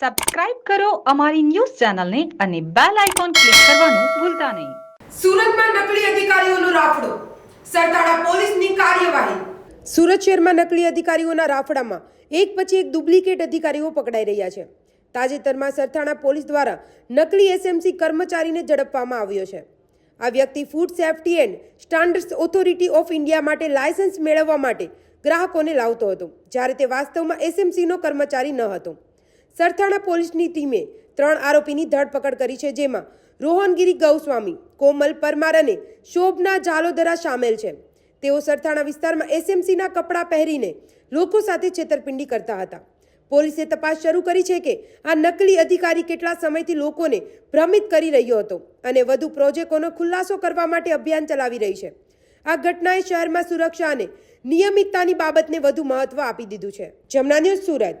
Subscribe કરો અમારી news ચેનલને અને બેલ આઇકોન ક્લિક કરવાનું ભૂલતા નહીં. સુરતમાં નકલી અધિકારીઓનો રાફડો. સરતાડા પોલીસની કાર્યવાહી. સુરત શહેરમાં નકલી અધિકારીઓના રાફડામાં એક પછી એક ડુપ્લિકેટ અધિકારીઓ પકડાઈ રહ્યા છે. તાજેતરમાં સરથાણા પોલીસ દ્વારા નકલી એસએમસી કર્મચારીને ઝડપવામાં આવ્યો છે. આ વ્યક્તિ food safety and standards authority of India માટે લાયસન્સ મેળવવા માટે ગ્રાહકોને લાવતો હતો જ્યારે તે વાસ્તવમાં એસએમસીનો કર્મચારી ન હતો. સરથાણા પોલીસની ટીમે ત્રણ આરોપીની ધરપકડ કરી છે, જેમાં રોહનગીરી ગૌસ્વામી, કોમલ પરમાર અને શોભના જાલોદરા સામેલ છે. તેઓ સરથાણા વિસ્તારમાં એસએમસીના કપડાં પહેરીને લોકો સાથે છેતરપિંડી કરતા હતા. પોલીસે તપાસ શરૂ કરી છે કે આ નકલી અધિકારી કેટલા સમયથી લોકોને ભ્રમિત કરી રહ્યો હતો અને વધુ પ્રોજેક્ટોનો ખુલાસો કરવા માટે અભિયાન ચલાવી રહી છે. આ ઘટનાએ શહેરમાં સુરક્ષા અને નિયમિતતાની બાબતને વધુ મહત્વ આપી દીધું છે. જમના ન્યૂઝ સુરત.